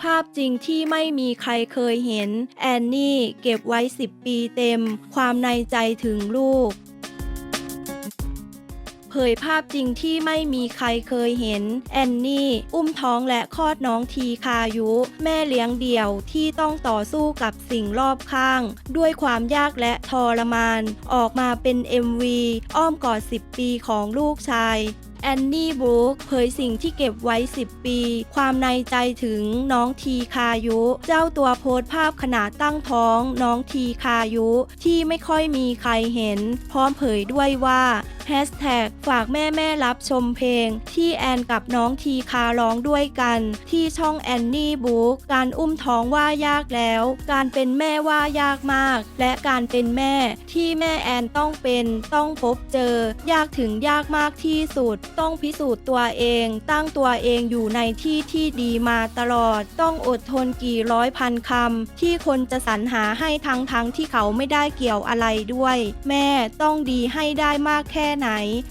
ภาพจริงที่ไม่มีใครเคยเห็น แอนนี่เก็บไว้ 10 ปีเต็ม ความในใจถึงลูก เผยภาพจริงที่ไม่มีใครเคยเห็น แอนนี่ อุ้มท้องและคลอดน้องทีคายุ แม่เลี้ยงเดี่ยวที่ต้องต่อสู้กับสิ่งรอบข้าง ด้วยความยากและทรมาน ออกมาเป็น MV อ้อมกอด 10 ปีของลูกชาย แอนนี่บรูคเผยสิ่งที่เก็บไว้ 10 ปี ความในใจถึงน้องทีคายุ เจ้าตัวโพสต์ภาพขณะตั้งท้องน้องทีคายุ ที่ไม่ค่อยมีใครเห็น พร้อมเผยด้วยว่า แฮชแท็กฝากแม่แม่รับชมเพลง ที่แอนกับน้องทีคาร้องด้วยกัน ที่ช่องแอนนี่บุ๊กการอุ้มท้องว่ายากแล้ว การเป็นแม่ว่ายากมาก และการเป็นแม่ที่แม่แอนต้องเป็นต้องพบเจอ ยากถึงยากมากที่สุด ต้องพิสูจน์ตัวเอง ตั้งตัวเองอยู่ในที่ที่ดีมาตลอด ต้องอดทนกี่ร้อยพันคำที่คนจะสรรหาให้ทั้งทั้งที่เขาไม่ได้เกี่ยวอะไรด้วย แม่ต้องดีให้ได้มากแค่ไหน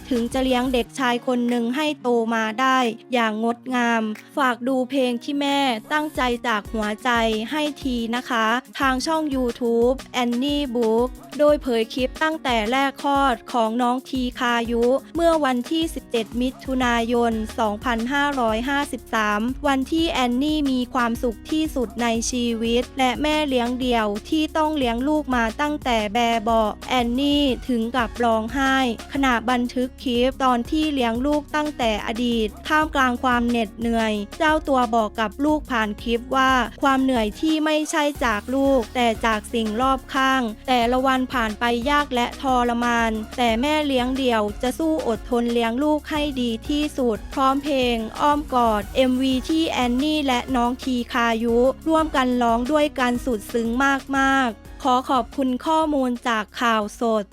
ถึงจะเลี้ยงเด็กชายคนหนึ่งให้โตมาได้ อย่างงดงาม ฝากดูเพลงที่แม่ตั้งใจจากหัวใจให้ทีนะคะ ทางช่อง YouTube Annie Book โดยเผยคลิปตั้งแต่แรกคลอดของน้องทีคายุ เมื่อวันที่ 17 มิถุนายน 2553 วันที่แอนนี่มีความสุขที่สุดในชีวิต และแม่เลี้ยงเดี่ยวที่ต้องเลี้ยงลูกมาตั้งแต่แบเบาะแอนนี่ถึงกับร้องไห้ ขณะบันทึกคลิปตอนที่เลี้ยงลูกตั้งแต่อดีต ท่ามกลางความเหน็ดเหนื่อย เจ้าตัวบอกกับลูกผ่านคลิปว่า ความเหนื่อยที่ไม่ใช่จากลูก แต่จากสิ่งรอบข้าง แต่ละวันผ่านไปยากและทรมาน แต่แม่เลี้ยงเดี่ยว จะสู้อดทนเลี้ยงลูกให้ดีที่สุด พร้อมเพลง อ้อมกอด MV ที่แอนนี่และน้องทีคายุ ร่วมกันร้องด้วยกันสุดซึ้งมากๆ ขอขอบคุณข้อมูลจากข่าวสด